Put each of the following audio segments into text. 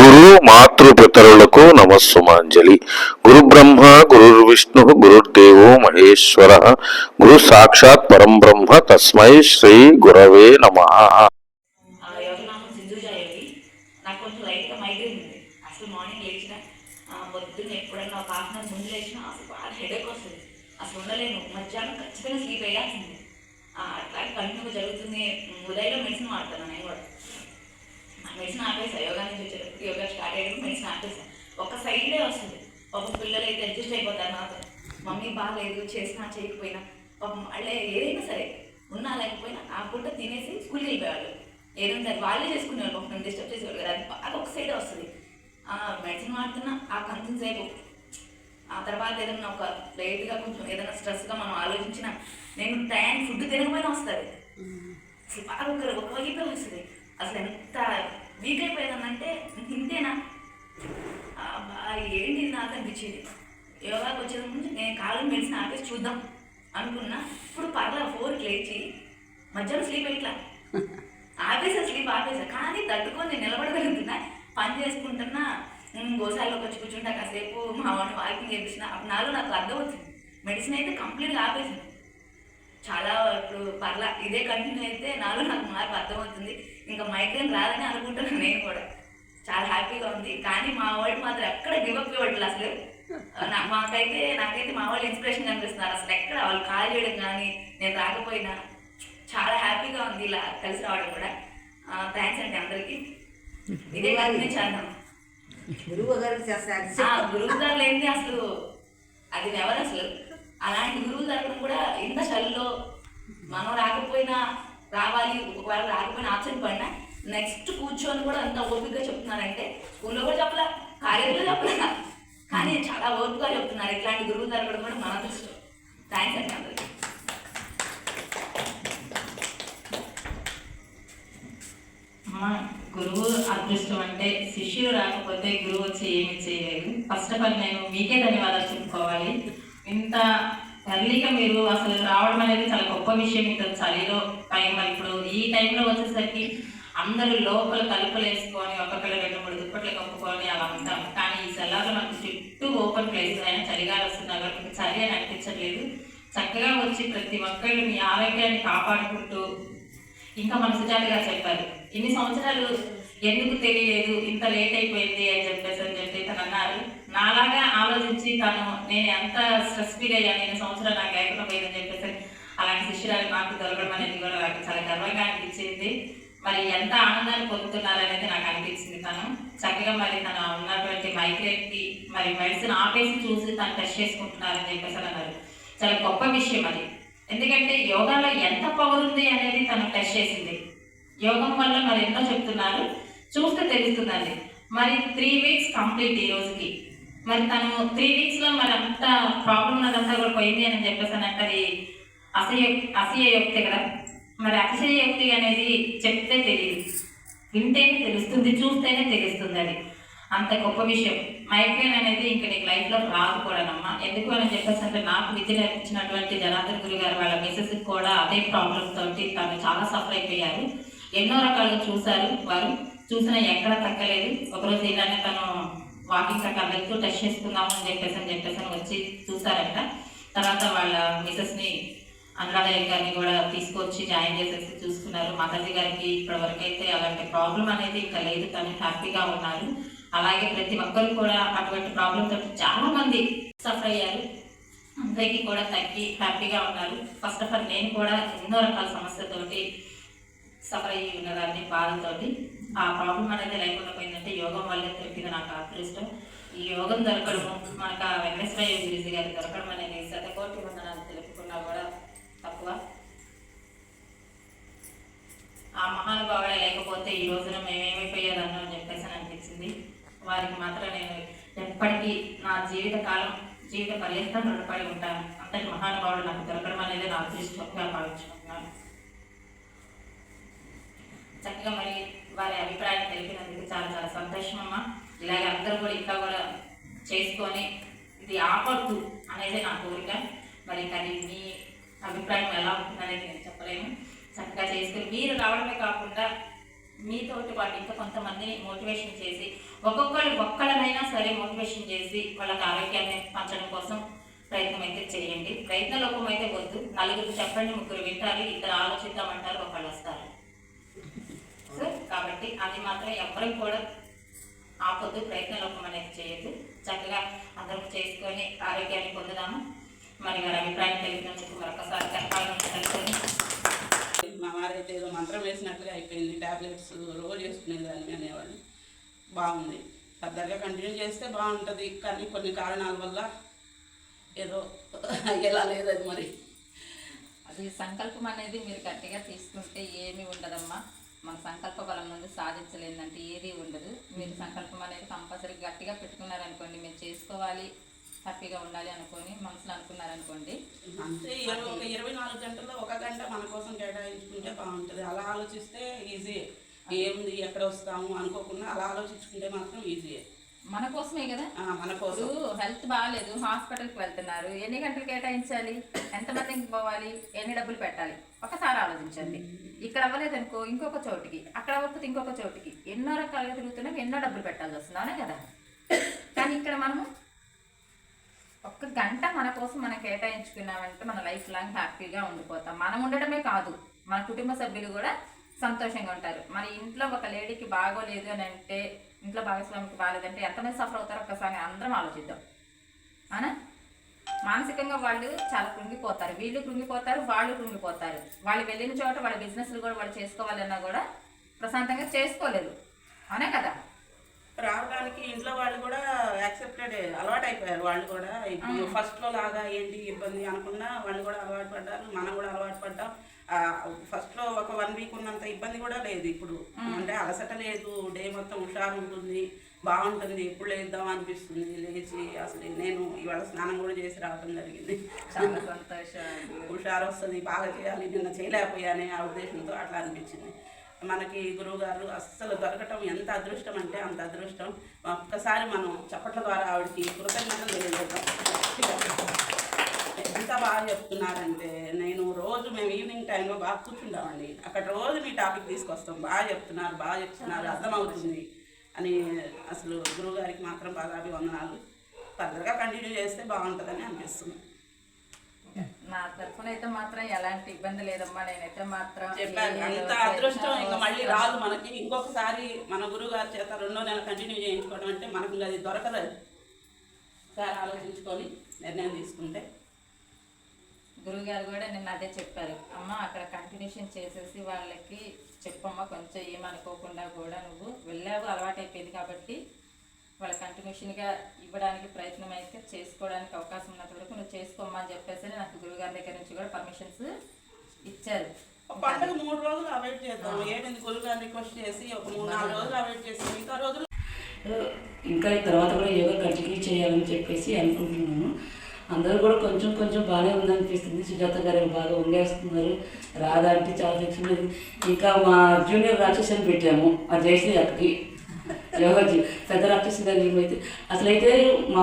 గురు మాతృపితరులకు నమస్సుమాంజలి. గురు బ్రహ్మ గురు విష్ణు గురుర్దేవో మహేశ్వర. గురు సాక్షాత్ పరం బ్రహ్మ తస్మై శ్రీ గురవే నమ ఆ యోగనామం సింధుజ యోగి నాకు కొంచెం లైట్గా మైగ్రేన్ ఉంది అసలు మార్నింగ్ లేచిన ఆ, పొద్దున్న ఎప్పుడైనా ఒక హాఫ్ అన్ అవర్ ముందు లేచినా అసలు బాగా హెడేక్ వస్తుంది అసలు ఉండలేను మధ్యాహ్నం ఖచ్చితంగా స్లీప్ వేయాల్సింది ఆ, అట్లా కంటిన్యూగా జరుగుతుంది ఉదయంలో మెడిసిన్ వాడతాను నేను కూడా మెడిసిన్ ఆపేసా యోగా నుంచి వచ్చేటప్పుడు యోగా స్టార్ట్ అయ్యేటప్పుడు మెడిసిన్ ఆపేసా ఒక సైడే వస్తుంది పాపం పిల్లలు అయితే అడ్జస్ట్ అయిపోతారు నాతో. మమ్మీ బాగాలేదు చేసినా చేయకపోయినా. పాపం వాళ్ళే ఏదైనా సరే ఉన్నా లేకపోయినా ఆ పూట తినేసి స్కూల్కి వెళ్ళిపోయేవాళ్ళు. ఏదైనా సరే వాళ్ళే చేసుకునేవాళ్ళు. పాపం నన్ను డిస్టర్బ్ చేసేవాళ్ళు కదా. అది బాగా ఒక సైడే వస్తుంది. మెడిసిన్ వాడుతున్నా ఆ కొంచెం సేపు ఆ తర్వాత ఏదైనా ఒక లేట్గా కొంచెం ఏదైనా స్ట్రెస్గా మనం ఆలోచించినా నేను టైం ఫుడ్ తినకపోయినా వస్తుంది. అసలు బాగా ఒక ఒక వైపే వస్తుంది. అసలు ఎంత వీక్ అయిపోయేదన్నంటే ఇంతేనా ఏంటి ఇది నాకు అనిపించేది? యోగాకి వచ్చే ముందు నేను కాలం మెడిసిన్ ఆపేసి చూద్దాం అనుకున్నా. ఇప్పుడు పర్లా ఫోర్కి లేచి మధ్యాహ్నం స్లీప్ ఎట్లా? ఆపేసా స్లీప్ ఆపేసా. కానీ తట్టుకొని నేను నిలబడగలుగుతున్నా. పని చేసుకుంటున్నా. ఉమ్, వచ్చి కూర్చుంటా కాసేపు. మా వాడిని వాకింగ్ చేపించిన అప్పుడు నాలో నాకు అర్థమవుతుంది మెడిసిన్ అయితే కంప్లీట్గా ఆపేసాను చాలా ఇప్పుడు పర్లా ఇదే కంటిన్యూ అయితే నాలో నాకు మార్పు అర్థమవుతుంది. ఇంకా మైగ్రేన్ రాదని అనుకుంటున్నాను నేను కూడా. చాలా హ్యాపీగా ఉంది. కానీ మా వాళ్ళు మాత్రం ఎక్కడ గివప్ ఇవ్వట్లేదు అసలు. మాకైతే నాకైతే మా వాళ్ళు ఇన్స్పిరేషన్ కనిపిస్తున్నారు. అసలు ఎక్కడ వాళ్ళు కాల్ చేయడం కానీ నేను రాకపోయినా చాలా హ్యాపీగా ఉంది ఇలా కలిసి రావడం కూడా. థ్యాంక్స్ అండి అందరికీ. ఇదే కంటిన్యూ చేద్దాం గురువు ఆ గురువు గారు లేనిది అసలు అది ఎవరు అసలు? అలాంటి గురువు దొరకడం కూడా ఇంత చలిలో మనం రాకపోయినా రావాలి ఒకవేళ రాకపోయినా ఆప్షన్ పడినా నెక్స్ట్ కూర్చొని కూడా అంత ఓపికగా చెప్తున్నారంటే స్కూల్లో కూడా చెప్పలా కాలేజీలో చెప్పలే. కానీ చాలా ఓపికగా చెప్తున్నారు. ఇట్లాంటి గురువు దొరకడం కూడా మన అదృష్టం థ్యాంక్స్ అండి అందరికీ. గురువు అదృష్టం అంటే శిష్యుడు రాకపోతే గురువు వచ్చి ఏమి చేయలేదు. ఫస్ట్ ఆఫ్ ఆల్ నేను మీకే ధన్యవాదాలు చెప్పుకోవాలి. ఇంత ఎర్లీగా మీరు అసలు రావడం అనేది చాలా గొప్ప విషయం. ఇంత చలిలో టైం మరి ఇప్పుడు ఈ టైంలో వచ్చేసరికి అందరూ లోపల తలుపులు వేసుకొని ఒక్కొక్కరు రెండు మూడు దుప్పట్లు కప్పుకొని అలా ఉంటాం కానీ ఈ సెలవులు మనకు చుట్టూ ఓపెన్ ప్లేస్ అయినా చలిగాలు వస్తున్నా కాబట్టి చలి అని అనిపించట్లేదు. చక్కగా వచ్చి ప్రతి ఒక్కళ్ళు మీ ఆరోగ్యాన్ని కాపాడుకుంటూ ఇంకా మన సుజాతగా చెప్పారు ఇన్ని సంవత్సరాలు ఎందుకు తెలియలేదు? ఇంత లేట్ అయిపోయింది అని చెప్పేసి అని చెప్పి తను అన్నారు. నాలాగా ఆలోచించి తను నేను ఎంత స్ట్రెస్ ఫీల్ అయ్యాను ఎన్ని సంవత్సరాలు నాకు లేకుండా పోయిందని చెప్పేసి అలాంటి శిష్యురాలు నాకు దొరకడం అనేది కూడా నాకు చాలా గర్వంగా అనిపించింది. మరి ఎంత ఆనందాన్ని పొందుతున్నారు అనేది నాకు అనిపించింది తను. చక్కగా మరి తను ఉన్నటువంటి మైగ్రేట్ మరి మెడిసిన్ ఆపేసి చూసి తను టెస్ట్ చేసుకుంటున్నారని చెప్పేసి అన్నారు. చాలా గొప్ప విషయం అది. ఎందుకంటే యోగాలో ఎంత పవర్ ఉంది అనేది తను టెస్ట్ చేసింది. యోగం వల్ల మరి ఎన్నో చెప్తున్నారు. చూస్తే తెలుస్తుందండి. మరి త్రీ వీక్స్ కంప్లీట్ ఈ రోజుకి. మరి తను త్రీ వీక్స్లో మరి అంత ప్రాబ్లం ఉన్నదంతా కూడా పోయింది అని చెప్పేసి అంటే అది అసహ్య అసహ్యయోక్తి కదా. మరి అతిశయోక్తి అనేది చెప్తే తెలియదు. వింటేనే తెలుస్తుంది చూస్తేనే తెలుస్తుంది అది. అంత గొప్ప విషయం. మైగ్రేన్ అనేది ఇంకా నీకు లైఫ్లో రాదు ఎందుకు అని చెప్పేసి అంటే నాకు విద్య నేర్పించినటువంటి జనార్దన్ గురి గారు వాళ్ళ మిసెస్ కూడా అదే ప్రాబ్లం తోటి తను చాలా సఫర్ అయిపోయారు. ఎన్నో రకాలుగా చూశారు వారు. చూసినా ఎక్కడ తగ్గలేదు. ఒకరోజు ఇలానే తను వాకింగ్ అక్కడ వెళ్తూ టెస్ట్ చేసుకుందామని చెప్పేసి అని చెప్పేసి వచ్చి చూసారంట తర్వాత వాళ్ళ మిసెస్ని అనురాధయ్య గారిని కూడా తీసుకొచ్చి జాయిన్ చేసేసి చూసుకున్నారు. మాతాజీ గారికి ఇప్పటి వరకు అయితే అలాంటి ప్రాబ్లం అనేది ఇంకా లేదు. తను హ్యాపీగా ఉన్నారు. అలాగే ప్రతి ఒక్కరు కూడా అటువంటి ప్రాబ్లంతో తోటి చాలా మంది సఫర్ అయ్యారు. అందరికీ కూడా తగ్గి హ్యాపీగా ఉన్నారు. ఫస్ట్ ఆఫ్ ఆల్ నేను కూడా ఎన్నో రకాల సమస్యలతోటి సఫర్ అయ్యి ఉన్నదాన్ని బాధతోటి. ఆ ప్రాబ్లం అనేది లేకుండా పోయిందంటే యోగం వల్లే దొరికింది నాకు అదృష్టం. ఈ యోగం దొరకడం మనకు ఆ వెంకటేశ్వర గురుజీ గారు దొరకడం అనేది శతకోటి వందనాలు తక్కువ. ఆ మహానుభావుడే లేకపోతే ఈ రోజున మేమేమైపోయేదన్నో అని చెప్పేసి అని అనిపించింది. వారికి మాత్రం నేను ఎప్పటికీ నా జీవిత కాలం జీవిత పర్యంతం రుణపడి ఉంటాను. అంతటి మహానుభావుడు నాకు దొరకడం అనేది నా అదృష్టంగా భావించుకుంటున్నాను. చక్కగా మరి వారి అభిప్రాయం తెలిపినందుకు చాలా చాలా సంతోషం అమ్మ. ఇలాగే అందరూ కూడా ఇంకా కూడా చేసుకొని ఇది ఆపద్దు అనేది నా కోరిక. మరి కానీ మీ అభిప్రాయం ఎలా ఉంటుందనేది నేను చెప్పలేను. చక్కగా చేసుకుని మీరు రావడమే కాకుండా మీతోటి పాటు ఇంకా కొంతమందిని మోటివేషన్ చేసి ఒక్కొక్కరు ఒక్కళ్ళనైనా సరే మోటివేషన్ చేసి వాళ్ళకి ఆరోగ్యాన్ని పంచడం కోసం ప్రయత్నం అయితే చేయండి. ప్రయత్న లోపం అయితే వద్దు. నలుగురు చెప్పండి ముగ్గురు వింటారు ఇద్దరు ఆలోచిద్దామంటారు ఒకళ్ళు వస్తారు. సో కాబట్టి అది మాత్రం ఎవరు కూడా ఆపొద్దు. ప్రయత్న లోపం అనేది చేయొద్దు. చక్కగా అందరం చేసుకొని ఆరోగ్యాన్ని పొందుదాము. మరి వారి అభిప్రాయం తెలిపినందుకు మరొకసారి చెప్పాలని మా వారైతే ఏదో మంత్రం వేసినట్లుగా అయిపోయింది. ట్యాబ్లెట్స్ రోజు వేసుకునేదాన్ని అనేవాళ్ళు. బాగుంది. ఫర్దర్గా కంటిన్యూ చేస్తే బాగుంటుంది. కానీ కొన్ని కారణాల వల్ల ఏదో ఎలా లేదది మరి. అది సంకల్పం అనేది మీరు గట్టిగా తీసుకుంటే ఏమీ ఉండదమ్మా. మన సంకల్ప బలం నుండి సాధించలేదంటే ఏది ఉండదు. మీరు సంకల్పం అనేది కంపల్సరీ గట్టిగా పెట్టుకున్నారనుకోండి మీరు చేసుకోవాలి. హ్యాపీగా ఉండాలి అనుకొని మనసులో అనుకున్నారనుకోండి. ఇరవై ఒక ఇరవై నాలుగు గంటల్లో ఒక గంట మన కోసం కేటాయించుకుంటే బాగుంటుంది. అలా ఆలోచిస్తే ఈజీ. ఏముంది ఎక్కడ వస్తాము అనుకోకుండా అలా ఆలోచించుకుంటే మాత్రం ఈజీయే మన కోసమే కదా? మన కోసం. హెల్త్ బాగాలేదు హాస్పిటల్కి వెళ్తున్నారు. ఎన్ని గంటలు కేటాయించాలి? ఎంతమందికి పోవాలి ఎన్ని డబ్బులు పెట్టాలి? ఒకసారి ఆలోచించండి. ఇక్కడ అవ్వలేదు అనుకో ఇంకొక చోటికి అక్కడ అవ్వకపోతే ఇంకొక చోటికి. ఎన్నో రకాలుగా తిరుగుతున్నాం ఎన్నో డబ్బులు పెట్టాల్సి వస్తుంది. అవునా కదా? కానీ ఇక్కడ మనము ఒక్క గంట మన కోసం మనం కేటాయించుకున్నామంటే మన లైఫ్ లాంగ్ హ్యాపీగా ఉండిపోతాం. మనం ఉండడమే కాదు మన కుటుంబ సభ్యులు కూడా సంతోషంగా ఉంటారు. మన ఇంట్లో ఒక లేడీకి బాగోలేదు అని అంటే ఇంట్లో భాగస్వామికి బాగాలేదంటే ఎంతమంది సఫర్ అవుతారో ఒక్కసారి అందరం ఆలోచిద్దాం. అవునా? మానసికంగా వాళ్ళు చాలా కృంగిపోతారు. వీళ్ళు కృంగిపోతారు వాళ్ళు కృంగిపోతారు. వాళ్ళు వెళ్ళిన చోట వాళ్ళ బిజినెస్లు కూడా వాళ్ళు చేసుకోవాలన్నా కూడా ప్రశాంతంగా చేసుకోలేరు. అవునా కదా? రావడానికి ఇంట్లో వాళ్ళు కూడా యాక్సెప్టెడ్ అలవాటు అయిపోయారు వాళ్ళు కూడా. ఇప్పుడు ఫస్ట్లో లాగా ఏంటి ఇబ్బంది అనుకున్నా వాళ్ళు కూడా అలవాటు పడ్డారు మనం కూడా అలవాటు పడ్డాం ఫస్ట్లో ఒక వన్ వీక్ ఉన్నంత ఇబ్బంది కూడా లేదు ఇప్పుడు. అంటే అలసట లేదు డే మొత్తం హుషారు ఉంటుంది బాగుంటుంది ఎప్పుడు లేద్దాం అనిపిస్తుంది లేచి అసలు నేను ఇవాళ స్నానం కూడా చేసి రావడం జరిగింది. చాలా సంతోషం. హుషారు వస్తుంది బాగా చేయాలి నిన్న చేయలేకపోయానే ఆ ఉద్దేశంతో అట్లా అనిపించింది. మనకి గురువుగారు అస్సలు దొరకటం ఎంత అదృష్టం అంటే అంత అదృష్టం. ఒక్కసారి మనం చప్పట్ల ద్వారా ఆవిడకి కృతజ్ఞతలు తెలియజేద్దాం. ఎంత బాగా చెప్తున్నారంటే నేను రోజు మేము ఈవినింగ్ టైంలో బాగా కూర్చుంటామండి. అక్కడ రోజు మీ టాపిక్ తీసుకొస్తాం. బాగా చెప్తున్నారు బాగా చెప్తున్నారు అర్థమవుతుంది అని అసలు గురువుగారికి మాత్రం బాగా అభివందనాలు ఫర్దర్గా కంటిన్యూ చేస్తే బాగుంటుందని అనిపిస్తుంది. నా తరఫున అయితే మాత్రం ఎలాంటి ఇబ్బంది లేదమ్మా. నేనైతే మాత్రం చెప్పాను. అంత అదృష్టం ఇంకా మళ్ళీ. రాదు మనకి. ఇంకొకసారి మన గురువు గారి చేత రెండో నెల కంటిన్యూ చేయించుకోవడం అంటే మనకు అది దొరకదు. అది. ఒకసారి ఆలోచించుకొని నిర్ణయం తీసుకుంటే. గురువుగారు కూడా నిన్న అదే చెప్పారు. అమ్మ అక్కడ కంటిన్యూషన్ చేసేసి వాళ్ళకి చెప్పమ్మా కొంచెం ఏమనుకోకుండా కూడా నువ్వు వెళ్ళావు అలవాటు అయిపోయింది కాబట్టి వాళ్ళ కంటిన్యూషన్గా ఇవ్వడానికి ప్రయత్నం అయితే చేసుకోవడానికి అవకాశం ఉన్నంత వరకు నువ్వు చేసుకోమ్మా అని చెప్పేసి నాకు గురువుగారి దగ్గర నుంచి కూడా పర్మిషన్స్ ఇచ్చారు. పండుగ మూడు రోజులు అవాయిడ్ చేద్దాం. ఏమైంది గురువు గారిని రిక్వెస్ట్ చేసి ఒక మూడు నాలుగు రోజులు అవాయిడ్ చేసి మిగతా రోజులు ఇంకా ఈ తర్వాత కూడా యోగా కంటిన్యూ చేయాలని చెప్పేసి అనుకుంటున్నాను. అందరూ కూడా కొంచెం కొంచెం బాగానే ఉందనిపిస్తుంది. సుజాత గారు బాగా వంగేస్తున్నారు. రాధా అంటే చాలా. ఇంకా మా జూనియర్ రాక్షస్ అని పెట్టాము. ఆ జయశ్రీ అక్కకి. యోగా జీ- పెద్ద రాక్షసి గారి అయితే. అసలైతే మా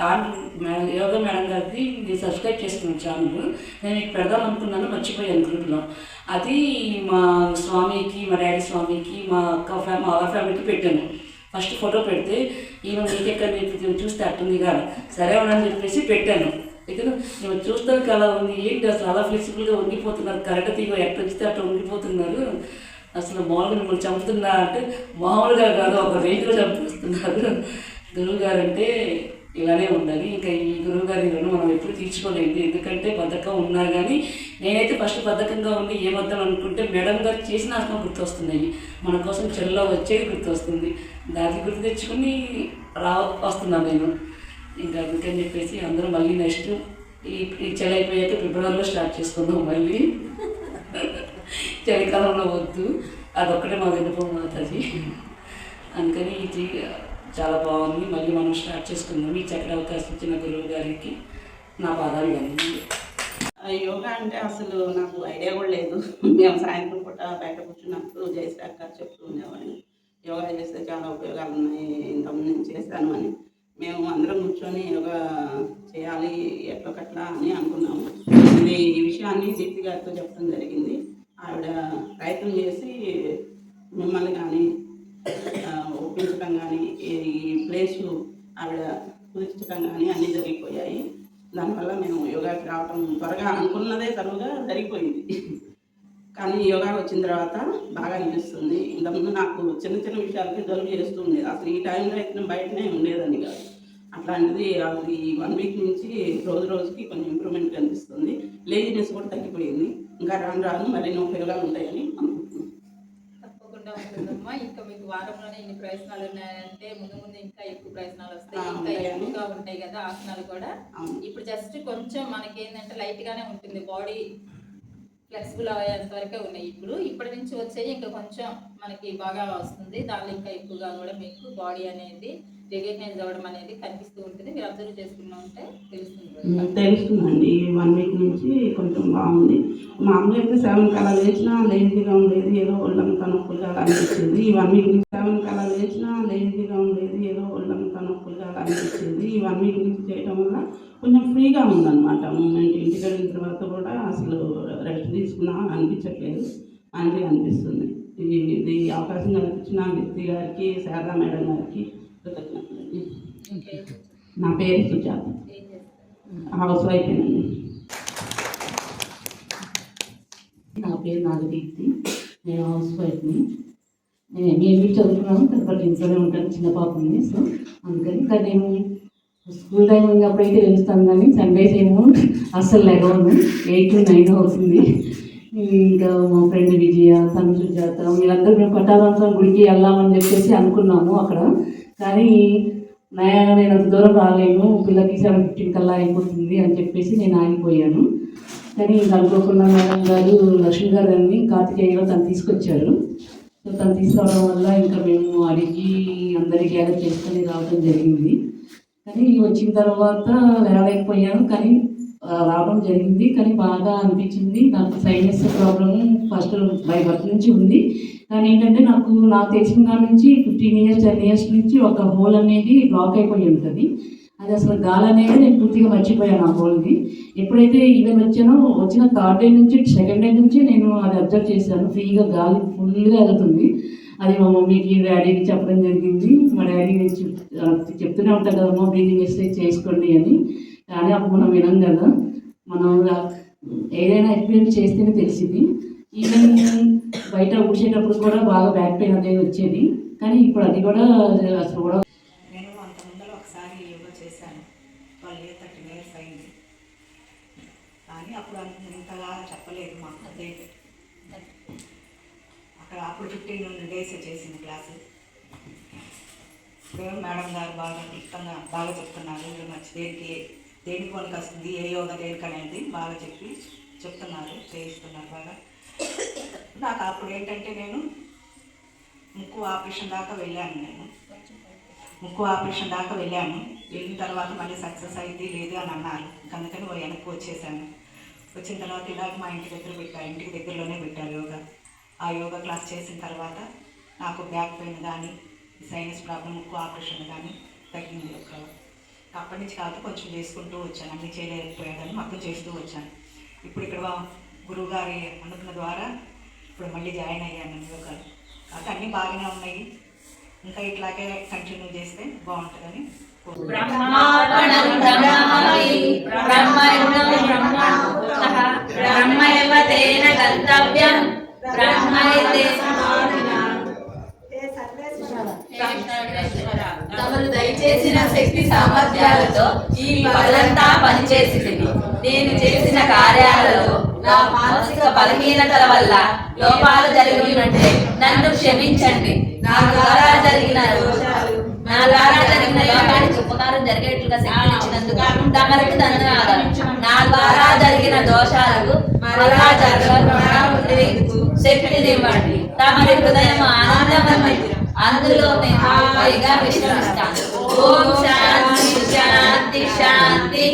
ఆంటీ మేడం యోగా మేడం గారికి నేను సబ్స్క్రైబ్ చేసుకున్నాను ఛానల్ నేను మీకు పెడదాం అనుకున్నాను మర్చిపోయాను గ్రూప్లో. అది మా స్వామికి మా డాడీ స్వామికి మా అక్క ఫ్యామిలీ మా వాళ్ళ ఫ్యామిలీకి పెట్టాను. ఫస్ట్ ఫోటో పెడితే ఈమె మీకెక్కడ నేను చూస్తే అట్టుంది కాదు. సరే అని చెప్పేసి పెట్టాను. అయితే మేము చూస్తానికి అలా ఉంది ఏంటి అసలు అలా ఫ్లెక్సిబుల్గా ఉండిపోతున్నారు? కరెక్ట్ తీగ ఎక్కడ వచ్చితే అట్లా ఉండిపోతున్నారు? అసలు మామూలుగా మిమ్మల్ని చంపుతున్నా అంటే మామూలుగా కాదు ఒక రేంజ్లో చంపిస్తున్నారు. గురువు గారు అంటే ఇలానే ఉండాలి. ఇంకా ఈ గురువు గారి రుణం మనం ఎప్పుడు తీర్చుకోలేదు ఎందుకంటే బద్ధకం ఉన్నా కానీ నేనైతే ఫస్ట్ బద్ధకంగా ఉండి ఏమద్దం అనుకుంటే మేడం గారు చేసిన ఆత్మ గుర్తొస్తున్నాయి. మన కోసం చెల్లో వచ్చేది గుర్తొస్తుంది. దాన్ని గుర్తు తెచ్చుకుని రా వస్తున్నాను నేను. ఇంకా అందుకని చెప్పేసి అందరూ మళ్ళీ నెక్స్ట్ ఈ చెల్ అయిపోయాక ఫిబ్రవరిలో స్టార్ట్ చేసుకుందాం మళ్ళీ. చలికాలంలో వద్దు. అదొక్కటే మా విన్నపం అవుతుంది అందుకని ఇది చాలా బాగుంది. మళ్ళీ మనం స్టార్ట్ చేసుకుందాం. ఈ చక్కటి అవకాశం ఇచ్చిన గురువు గారికి నా పాదాలు కానీ యోగా అంటే అసలు నాకు ఐడియా కూడా లేదు. మేము సాయంత్రం పూట బయట కూర్చున్నప్పుడు జయశ్రీ గారు చెప్తూ ఉండేవాడిని యోగా చేస్తే చాలా ఉపయోగాలు ఉన్నాయి. ఇంతకుముందు నేను చేశాను అని. మేము అందరం కూర్చొని యోగా చేయాలి ఎట్లకట్లా అని అనుకున్నాము. ఇది ఈ విషయాన్ని దీప్తి గారితో చెప్పడం జరిగింది. ఆవిడ ప్రయత్నం చేసి మిమ్మల్ని కానీ ఒప్పించడం కానీ ఈ ప్లేసు ఆవిడ కుదిర్చడం కానీ అన్నీ జరిగిపోయాయి. దానివల్ల మేము యోగాకి రావటం త్వరగా అనుకున్నదే తరువుగా జరిగిపోయింది. కానీ యోగా వచ్చిన తర్వాత బాగా అనిపిస్తుంది. ఇంతకుముందు నాకు చిన్న చిన్న విషయాలకి జలుబు ఉండేది. అసలు ఈ టైంలో అయితే నేను బయటనే ఉండేదని కాదు. అట్లాంటిది అది ఈ వన్ వీక్ నుంచి రోజు రోజుకి కొంచెం ఇంప్రూవ్మెంట్ కనిపిస్తుంది. లేజినెస్ కూడా తగ్గిపోయింది. ఇంకా రాను రాను మరిన్ని ఉపయోగాలు ఉంటాయని అనుకుంటున్నాను. తప్పకుండా ఉంటుందమ్మా. ఇంకా మీకు వారంలోనే ఇన్ని ప్రయత్నాలు ఉన్నాయంటే ముందు ముందు ఇంకా ఎక్కువ ప్రయత్నాలు వస్తాయి. ఇంకా. ఎక్కువగా ఉంటాయి కదా ఆసనాలు కూడా. ఇప్పుడు జస్ట్ కొంచెం మనకి ఏంటంటే లైట్ గానే ఉంటుంది. బాడీ ఫ్లెక్సిబుల్ అయ్యేంత వరకే ఉన్నాయి. ఇప్పుడు ఇప్పటి నుంచి వచ్చేవి ఇంకా కొంచెం మనకి బాగా వస్తుంది. దానిలో ఇంకా ఎక్కువగా కూడా మీకు బాడీ అనేది రికగ్నైజ్ అవ్వడం అనేది కనిపిస్తూ ఉంటుంది. మీరు అబ్జర్వ్ చేసుకున్నా ఉంటే తెలుస్తుంది తెలుస్తుందండి. వన్ వీక్ నుంచి కొంచెం బాగుంది. మామూలుగా అయితే సెవెన్ కలా లేచినా లేజీగా ఉండేది ఏదో ఒళ్ళంతా నొప్పులుగా అనిపించింది ఈ వన్ వీక్ నుంచి సెవెన్ కళ లేచినా లేజీగా ఉండేది ఏదో ఒళ్ళంతా నొప్పులుగా అనిపించేది ఈ వన్ వీక్ నుంచి చేయడం వల్ల కొంచెం ఫ్రీగా ఉందన్నమాట. మూమెంట్ ఇంటికి వెళ్ళిన తర్వాత కూడా అసలు రెస్ట్ తీసుకున్నా అనిపించట్లేదు. అని అనిపిస్తుంది. ఇది అవకాశం కల్పించిన నిత్తి గారికి శారదా మేడం గారికి నా పేరు సుజాత. హౌస్ వైఫ్ అండి నా పేరు నాగదీప్తి. నేను హౌస్ వైఫ్ని నేను ఎంఏబీ చదువుతున్నాను కానీ ఇంట్లోనే ఉంటాను చిన్న పాప ఉంది సో అందుకని ఇంకా నేను స్కూల్ టైం ఉన్నప్పుడైతే వెళ్తాను కానీ సండేస్ ఏమో అస్సలు లెగవను ఎయిట్ టు నైన్ అవుతుంది. ఇంకా మా ఫ్రెండ్ విజయ తను సుజాత మీరందరూ మేము పట్టాలంతా గుడికి వెళ్దామని చెప్పేసి అనుకున్నాము అక్కడ. కానీ నా- నేను అంత దూరం రాలేను పిల్లకి సెవెన్ ఫిఫ్టీన్ కల్లా అయిపోతుంది అని చెప్పేసి నేను ఆగిపోయాను. కానీ అనుకోకుండా మేడం గారు లక్ష్మి గారు అని కార్తికేయలో తను తీసుకొచ్చారు. సో తను తీసుకురావడం వల్ల ఇంకా మేము అడిగి అందరి గ్యాదర్ చేసుకొని రావడం జరిగింది. కానీ వచ్చిన తర్వాత వెళ్ళలేకపోయాను కానీ రావడం జరిగింది. కానీ బాగా అనిపించింది. నాకు sinus problem first by birth నుంచి ఉంది. కానీ ఏంటంటే నాకు నాకు తెలిసిన దాని నుంచి ఫిఫ్టీన్ ఇయర్స్ టెన్ ఇయర్స్ నుంచి ఒక హోల్ అనేది బ్లాక్ అయిపోయి ఉంటుంది. అది అసలు గాలి అనేది నేను పూర్తిగా మర్చిపోయాను ఆ హోల్ని ఎప్పుడైతే ఈవెన్ వచ్చానో వచ్చిన థర్డ్ డే నుంచి సెకండ్ డే నుంచి నేను అది అబ్జర్వ్ చేశాను. ఫ్రీగా గాలి ఫుల్గా వెళ్తుంది. అది మా మమ్మీకి డాడీకి చెప్పడం జరిగింది. మా డాడీ నేను చెప్తూనే ఉంటాను కదమ్మా బ్రీతింగ్ ఎక్సర్సైజ్ చేసుకోండి అని. కానీ అప్పుడు మనం వినం కదా. మనం ఏదైనా ఎక్స్పీరియన్స్ చేస్తేనే తెలిసింది. ఈవెన్ బయట ఊడ్చేటప్పుడు కూడా బాగా బ్యాక్ పెయిన్ అనేది వచ్చేది. కానీ ఇప్పుడు అది కూడా అసలు కూడా నేను అంత ఒకసారి యోగా చేశాను. ట్వెల్వ్ ఇయర్ థర్టీన్ ఇయర్స్ అయింది. కానీ అప్పుడు అంత ఇంతగా చెప్పలేదు మా అదే అక్కడ అప్పుడు ఫిఫ్టీన్ డేస్ చేసింది క్లాసు. మేడం గారు బాగా క్లుప్తంగా బాగా చెప్తున్నారు. మీరు మంచి దేనికి దేనికి పనికి వస్తుంది? ఏ యోగా దేనికి అనేది బాగా చెప్పి చెప్తున్నారు చేయిస్తున్నారు బాగా. నాకు అప్పుడు ఏంటంటే నేను ముక్కు ఆపరేషన్ దాకా వెళ్ళాను నేను. ముక్కు ఆపరేషన్ దాకా వెళ్ళాను. వెళ్ళిన తర్వాత మళ్ళీ సక్సెస్ అయింది లేదు అని అన్నారు. అందుకని ఓ వెనక్కి వచ్చేసాను. వచ్చిన తర్వాత ఇలాగ మా ఇంటి దగ్గర పెట్టారు. ఇంటికి దగ్గరలోనే పెట్టారు యోగా. ఆ యోగా క్లాస్ చేసిన తర్వాత నాకు బ్యాక్ పెయిన్ కానీ సైనస్ ప్రాబ్లం ముక్కు ఆపరేషన్ కానీ తగ్గింది ఒక అప్పటి నుంచి కాదు కొంచెం చేసుకుంటూ వచ్చాను. అన్ని చేయలేకపోయాను మొత్తం చేస్తూ వచ్చాను. ఇప్పుడు ఇక్కడ గురువుగారి అనుకున్న ద్వారా ఇప్పుడు మళ్ళీ జాయిన్ అయ్యాను యోగా కాబట్టి అన్నీ బాగానే ఉన్నాయి. ఇంకా ఇట్లాగే కంటిన్యూ చేస్తే బాగుంటుందని బ్రహ్మ గంతవ్యం తమను దయచేసిన శక్తి సామర్థ్యాలతో ఈ పగలంతా పనిచేసింది. నేను చేసిన కార్యాలలో నా మానసిక బలహీనతల వల్ల లోపాలు జరిగినట్టే నన్ను క్షమించండి. నా ద్వారా జరిగిన నా ద్వారా జరిగిన లోకానికి ఉపకారం జరిగేట్లుగా శక్తినిచ్చినందుకు తమరికి ధన్యవాదాలు. నా ద్వారా జరిగిన దోషాలకు మరలా జరగకుండా శక్తినివ్వండి. తమరి హృదయం ఆనందమయం అందులో నేను హాయిగా విశ్రమిస్తాను ఓం శాంతి శాంతి శాంతి